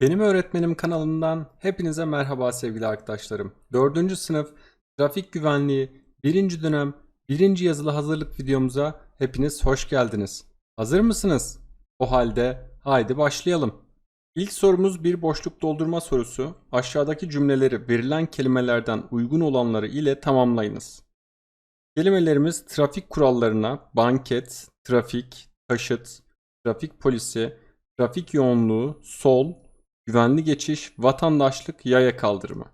Benim Öğretmenim kanalından hepinize merhaba sevgili arkadaşlarım. 4. sınıf trafik güvenliği 1. dönem 1. yazılı hazırlık videomuza hepiniz hoş geldiniz. Hazır mısınız? O halde haydi başlayalım. İlk sorumuz bir boşluk doldurma sorusu. Aşağıdaki cümleleri verilen kelimelerden uygun olanları ile tamamlayınız. Kelimelerimiz trafik kurallarına banket, trafik, taşıt, trafik polisi, trafik yoğunluğu, sol, güvenli geçiş, vatandaşlık, yaya kaldırımı.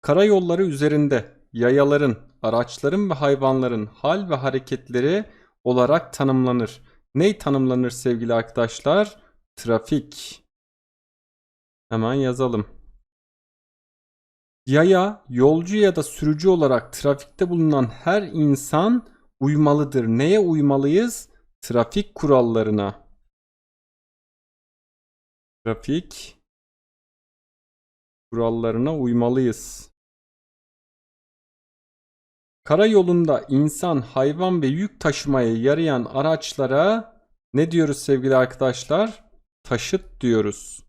Karayolları üzerinde yayaların, araçların ve hayvanların hal ve hareketleri olarak tanımlanır. Ney tanımlanır sevgili arkadaşlar? Trafik. Hemen yazalım. Yaya, yolcu ya da sürücü olarak trafikte bulunan her insan uymalıdır. Neye uymalıyız? Trafik kurallarına. Trafik kurallarına uymalıyız. Karayolunda insan, hayvan ve yük taşımaya yarayan araçlara ne diyoruz sevgili arkadaşlar? Taşıt diyoruz.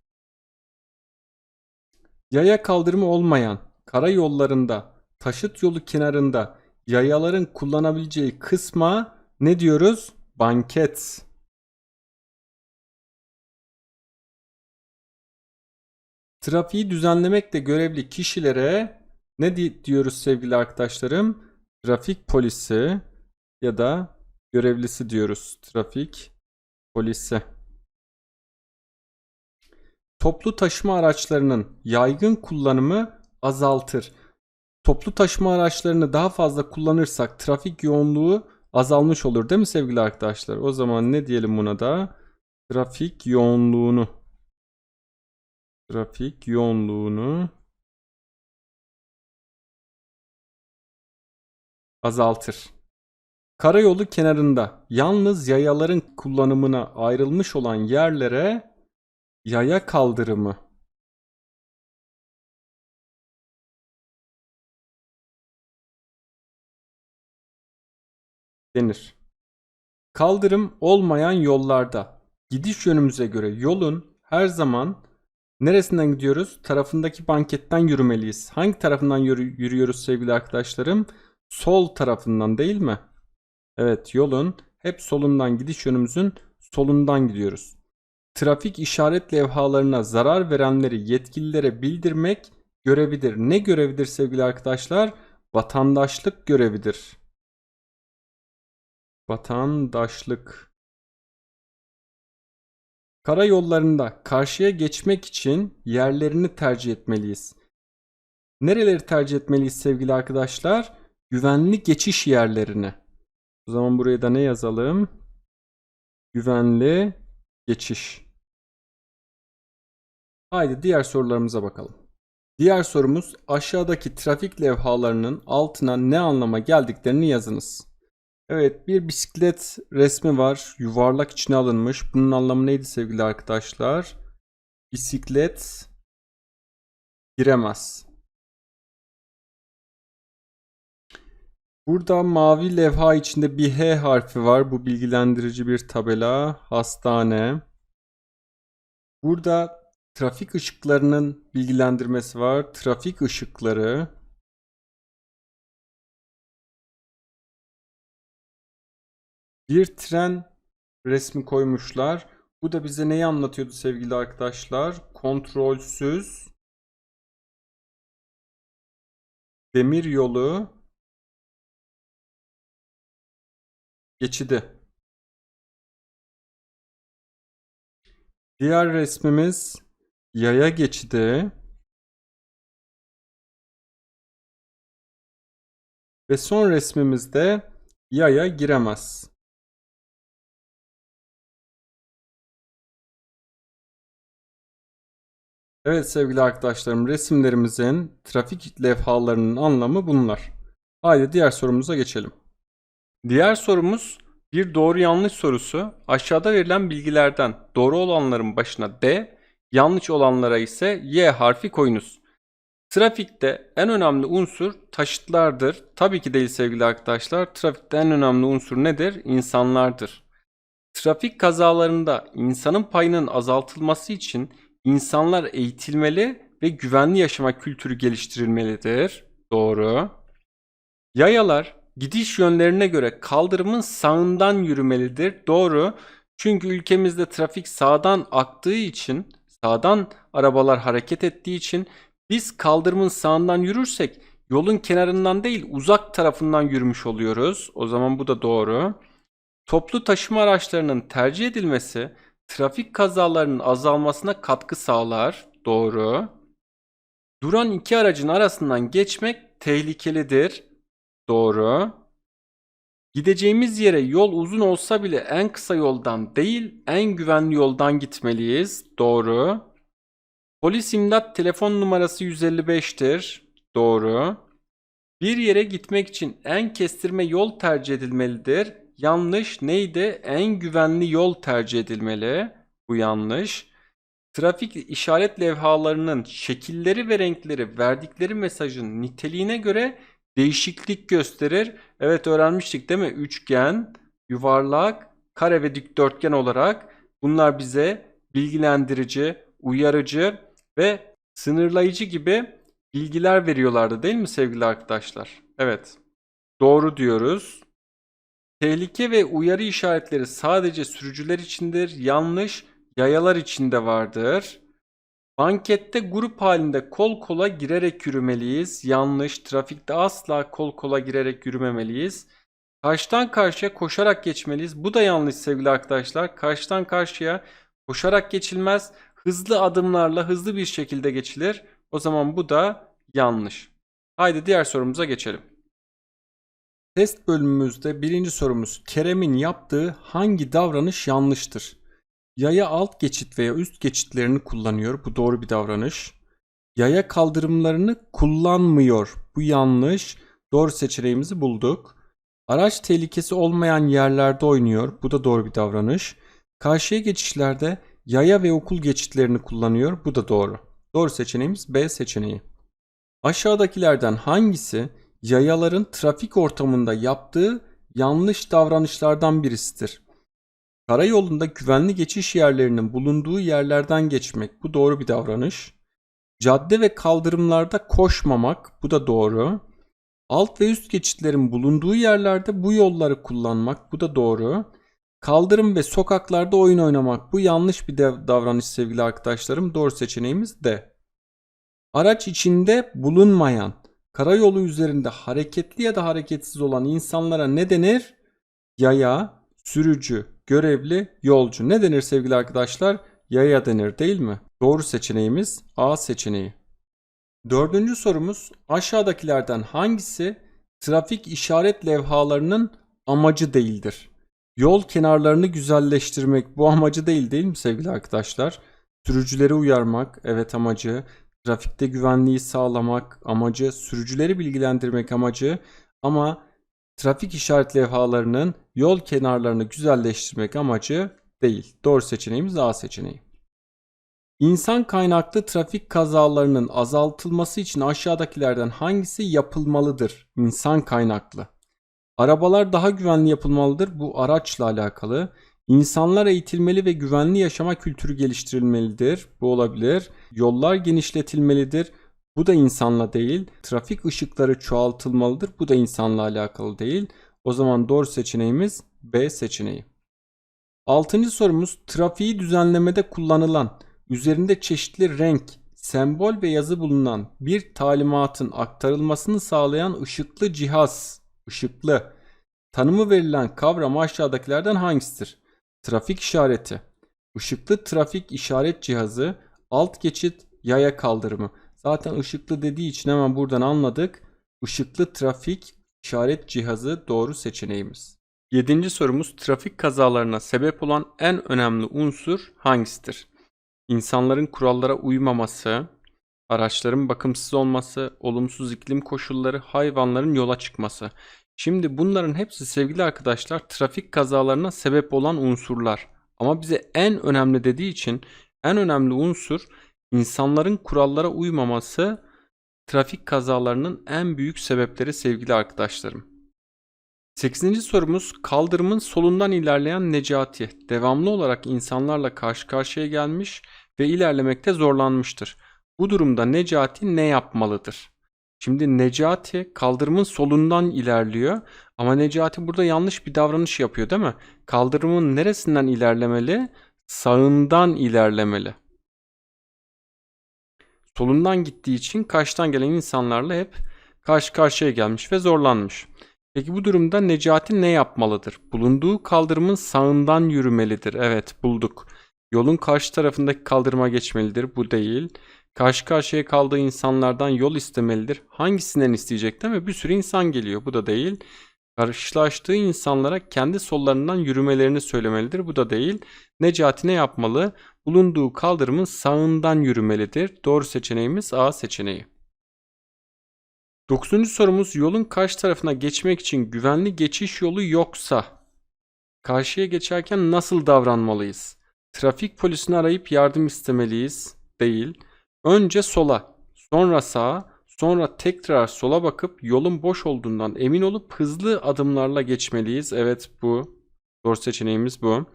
Yaya kaldırımı olmayan karayollarında, taşıt yolu kenarında yayaların kullanabileceği kısma ne diyoruz? Banket. Trafiği düzenlemekle görevli kişilere ne di- diyoruz sevgili arkadaşlarım? Trafik polisi ya da görevlisi diyoruz. Trafik polisi. Toplu taşıma araçlarının yaygın kullanımı azaltır. Toplu taşıma araçlarını daha fazla kullanırsak trafik yoğunluğu azalmış olur değil mi sevgili arkadaşlar? O zaman ne diyelim buna da? Trafik yoğunluğunu trafik yoğunluğunu azaltır. Karayolu kenarında yalnız yayaların kullanımına ayrılmış olan yerlere yaya kaldırımı denir. Kaldırım olmayan yollarda gidiş yönümüze göre yolun her zaman neresinden gidiyoruz? Tarafındaki banketten yürümeliyiz. Hangi tarafından yürü- yürüyoruz sevgili arkadaşlarım? Sol tarafından değil mi? Evet, yolun hep solundan gidiş yönümüzün solundan gidiyoruz. Trafik işaret levhalarına zarar verenleri yetkililere bildirmek görevidir. Ne görevidir sevgili arkadaşlar? Vatandaşlık görevidir. Vatandaşlık. Karayollarında karşıya geçmek için yerlerini tercih etmeliyiz. Nereleri tercih etmeliyiz sevgili arkadaşlar? Güvenli geçiş yerlerini. O zaman buraya da ne yazalım? Güvenli geçiş. Haydi diğer sorularımıza bakalım. Diğer sorumuz aşağıdaki trafik levhalarının altına ne anlama geldiklerini yazınız. Evet bir bisiklet resmi var. Yuvarlak içine alınmış. Bunun anlamı neydi sevgili arkadaşlar? Bisiklet giremez. Burada mavi levha içinde bir H harfi var. Bu bilgilendirici bir tabela. Hastane. Burada trafik ışıklarının bilgilendirmesi var. Trafik ışıkları. Bir tren resmi koymuşlar. Bu da bize neyi anlatıyordu sevgili arkadaşlar? Kontrolsüz demir yolu geçidi. Diğer resmimiz yaya geçidi. Ve son resmimizde yaya giremez. Evet sevgili arkadaşlarım resimlerimizin trafik levhalarının anlamı bunlar. Haydi diğer sorumuza geçelim. Diğer sorumuz bir doğru yanlış sorusu. Aşağıda verilen bilgilerden doğru olanların başına D, yanlış olanlara ise Y harfi koyunuz. Trafikte en önemli unsur taşıtlardır. Tabii ki değil sevgili arkadaşlar. Trafikte en önemli unsur nedir? İnsanlardır. Trafik kazalarında insanın payının azaltılması için insanlar eğitilmeli ve güvenli yaşama kültürü geliştirilmelidir. Doğru. Yayalar gidiş yönlerine göre kaldırımın sağından yürümelidir. Doğru. Çünkü ülkemizde trafik sağdan aktığı için, sağdan arabalar hareket ettiği için biz kaldırımın sağından yürürsek yolun kenarından değil uzak tarafından yürümüş oluyoruz. O zaman bu da doğru. Toplu taşıma araçlarının tercih edilmesi trafik kazalarının azalmasına katkı sağlar. Doğru. Duran iki aracın arasından geçmek tehlikelidir. Doğru. Gideceğimiz yere yol uzun olsa bile en kısa yoldan değil, en güvenli yoldan gitmeliyiz. Doğru. Polis imdat telefon numarası 155'tir. Doğru. Bir yere gitmek için en kestirme yol tercih edilmelidir. Yanlış. Neydi? En güvenli yol tercih edilmeli. Bu yanlış. Trafik işaret levhalarının şekilleri ve renkleri verdikleri mesajın niteliğine göre değişiklik gösterir. Evet öğrenmiştik değil mi? Üçgen, yuvarlak, kare ve dikdörtgen olarak bunlar bize bilgilendirici, uyarıcı ve sınırlayıcı gibi bilgiler veriyorlardı değil mi sevgili arkadaşlar? Evet. Doğru diyoruz. Tehlike ve uyarı işaretleri sadece sürücüler içindir. Yanlış. Yayalar içinde vardır. Bankette grup halinde kol kola girerek yürümeliyiz. Yanlış. Trafikte asla kol kola girerek yürümemeliyiz. Karşıdan karşıya koşarak geçmeliyiz. Bu da yanlış sevgili arkadaşlar. Karşıdan karşıya koşarak geçilmez. Hızlı adımlarla hızlı bir şekilde geçilir. O zaman bu da yanlış. Haydi diğer sorumuza geçelim. Test bölümümüzde birinci sorumuz Kerem'in yaptığı hangi davranış yanlıştır? Yaya alt geçit veya üst geçitlerini kullanıyor. Bu doğru bir davranış. Yaya kaldırımlarını kullanmıyor. Bu yanlış. Doğru seçeneğimizi bulduk. Araç tehlikesi olmayan yerlerde oynuyor. Bu da doğru bir davranış. Karşıya geçişlerde yaya ve okul geçitlerini kullanıyor. Bu da doğru. Doğru seçeneğimiz B seçeneği. Aşağıdakilerden hangisi yayaların trafik ortamında yaptığı yanlış davranışlardan birisidir? Karayolunda güvenli geçiş yerlerinin bulunduğu yerlerden geçmek. Bu doğru bir davranış. Cadde ve kaldırımlarda koşmamak. Bu da doğru. Alt ve üst geçitlerin bulunduğu yerlerde bu yolları kullanmak. Bu da doğru. Kaldırım ve sokaklarda oyun oynamak. Bu yanlış bir davranış sevgili arkadaşlarım. Doğru seçeneğimiz D. Araç içinde bulunmayan, karayolu üzerinde hareketli ya da hareketsiz olan insanlara ne denir? Yaya, sürücü, görevli, yolcu. Ne denir sevgili arkadaşlar? Yaya denir değil mi? Doğru seçeneğimiz A seçeneği. Dördüncü sorumuz aşağıdakilerden hangisi trafik işaret levhalarının amacı değildir? Yol kenarlarını güzelleştirmek bu amacı değil değil mi sevgili arkadaşlar? Sürücüleri uyarmak evet amacı. Trafikte güvenliği sağlamak amacı. Sürücüleri bilgilendirmek amacı. Ama trafik işaret levhalarının yol kenarlarını güzelleştirmek amacı değil. Doğru seçeneğimiz A seçeneği. İnsan kaynaklı trafik kazalarının azaltılması için aşağıdakilerden hangisi yapılmalıdır? İnsan kaynaklı. Arabalar daha güvenli yapılmalıdır. Bu araçla alakalı. İnsanlar eğitilmeli ve güvenli yaşama kültürü geliştirilmelidir. Bu olabilir. Yollar genişletilmelidir. Bu da insanla değil. Trafik ışıkları çoğaltılmalıdır. Bu da insanla alakalı değil. O zaman doğru seçeneğimiz B seçeneği. Altıncı sorumuz trafiği düzenlemede kullanılan üzerinde çeşitli renk, sembol ve yazı bulunan bir talimatın aktarılmasını sağlayan ışıklı cihaz, ışıklı tanımı verilen kavram aşağıdakilerden hangisidir? Trafik işareti, ışıklı trafik işaret cihazı, alt geçit, yaya kaldırımı. Zaten ışıklı dediği için hemen buradan anladık. Işıklı trafik işaret cihazı doğru seçeneğimiz. Yedinci sorumuz trafik kazalarına sebep olan en önemli unsur hangisidir? İnsanların kurallara uymaması, araçların bakımsız olması, olumsuz iklim koşulları, hayvanların yola çıkması. Şimdi bunların hepsi sevgili arkadaşlar trafik kazalarına sebep olan unsurlar. Ama bize en önemli dediği için en önemli unsur insanların kurallara uymaması trafik kazalarının en büyük sebepleri sevgili arkadaşlarım. 8. sorumuz kaldırımın solundan ilerleyen Necati devamlı olarak insanlarla karşı karşıya gelmiş ve ilerlemekte zorlanmıştır. Bu durumda Necati ne yapmalıdır? Şimdi Necati kaldırımın solundan ilerliyor ama Necati burada yanlış bir davranış yapıyor değil mi? Kaldırımın neresinden ilerlemeli? Sağından ilerlemeli. Solundan gittiği için karşıdan gelen insanlarla hep karşı karşıya gelmiş ve zorlanmış. Peki bu durumda Necati ne yapmalıdır? Bulunduğu kaldırımın sağından yürümelidir. Evet bulduk. Yolun karşı tarafındaki kaldırıma geçmelidir. Bu değil. Karşı karşıya kaldığı insanlardan yol istemelidir. Hangisinden isteyecek değil mi? Bir sürü insan geliyor. Bu da değil. Karşılaştığı insanlara kendi sollarından yürümelerini söylemelidir. Bu da değil. Necati ne yapmalı? Bulunduğu kaldırımın sağından yürümelidir. Doğru seçeneğimiz A seçeneği. Dokuzuncu sorumuz yolun karşı tarafına geçmek için güvenli geçiş yolu yoksa karşıya geçerken nasıl davranmalıyız? Trafik polisini arayıp yardım istemeliyiz. Değil. Önce sola, sonra sağa, sonra tekrar sola bakıp yolun boş olduğundan emin olup hızlı adımlarla geçmeliyiz. Evet bu. Doğru seçeneğimiz bu.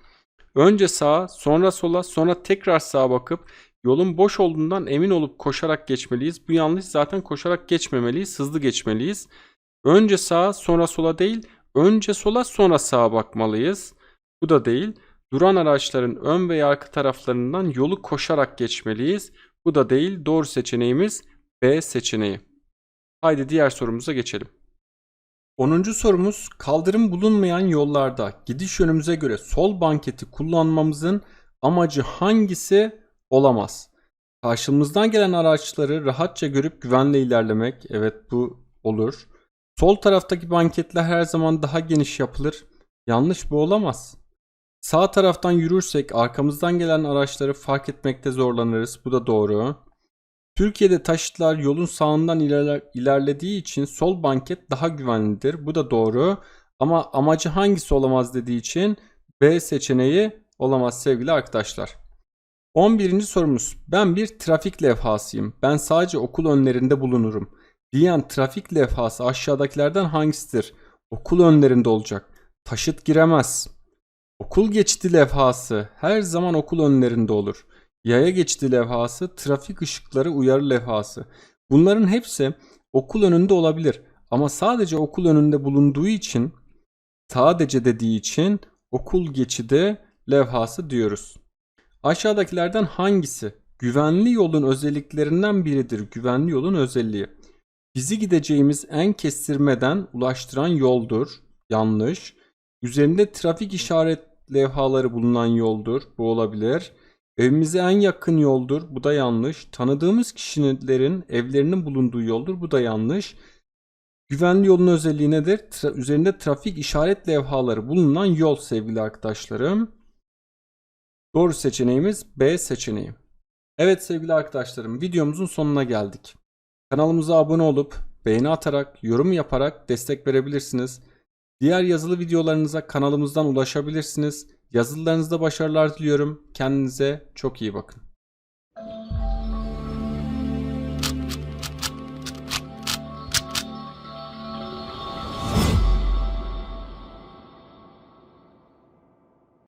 Önce sağa, sonra sola, sonra tekrar sağa bakıp yolun boş olduğundan emin olup koşarak geçmeliyiz. Bu yanlış. Zaten koşarak geçmemeliyiz. Hızlı geçmeliyiz. Önce sağa, sonra sola değil. Önce sola, sonra sağa bakmalıyız. Bu da değil. Duran araçların ön ve arka taraflarından yolu koşarak geçmeliyiz. Bu da değil. Doğru seçeneğimiz B seçeneği. Haydi diğer sorumuza geçelim. 10. sorumuz kaldırım bulunmayan yollarda gidiş yönümüze göre sol banketi kullanmamızın amacı hangisi olamaz? Karşımızdan gelen araçları rahatça görüp güvenle ilerlemek. Evet bu olur. Sol taraftaki banketler her zaman daha geniş yapılır. Yanlış bu olamaz. Sağ taraftan yürürsek arkamızdan gelen araçları fark etmekte zorlanırız. Bu da doğru. Türkiye'de taşıtlar yolun sağından ilerler, ilerlediği için sol banket daha güvenlidir. Bu da doğru. Ama amacı hangisi olamaz dediği için B seçeneği olamaz sevgili arkadaşlar. 11. sorumuz. Ben bir trafik levhasıyım. Ben sadece okul önlerinde bulunurum. Diyen trafik levhası aşağıdakilerden hangisidir? Okul önlerinde olacak. Taşıt giremez. Okul geçidi levhası her zaman okul önlerinde olur. Yaya geçidi levhası, trafik ışıkları uyarı levhası. Bunların hepsi okul önünde olabilir. Ama sadece okul önünde bulunduğu için, sadece dediği için okul geçidi levhası diyoruz. Aşağıdakilerden hangisi güvenli yolun özelliklerinden biridir? Güvenli yolun özelliği. Bizi gideceğimiz en kestirmeden ulaştıran yoldur. Yanlış. Üzerinde trafik işaret levhaları bulunan yoldur. Bu olabilir. Evimize en yakın yoldur. Bu da yanlış. Tanıdığımız kişilerin evlerinin bulunduğu yoldur. Bu da yanlış. Güvenli yolun özelliği nedir? Tra- üzerinde trafik işaret levhaları bulunan yol sevgili arkadaşlarım. Doğru seçeneğimiz B seçeneği. Evet sevgili arkadaşlarım videomuzun sonuna geldik. Kanalımıza abone olup beğeni atarak, yorum yaparak destek verebilirsiniz. Diğer yazılı videolarınıza kanalımızdan ulaşabilirsiniz. Yazılılarınızda başarılar diliyorum. Kendinize çok iyi bakın.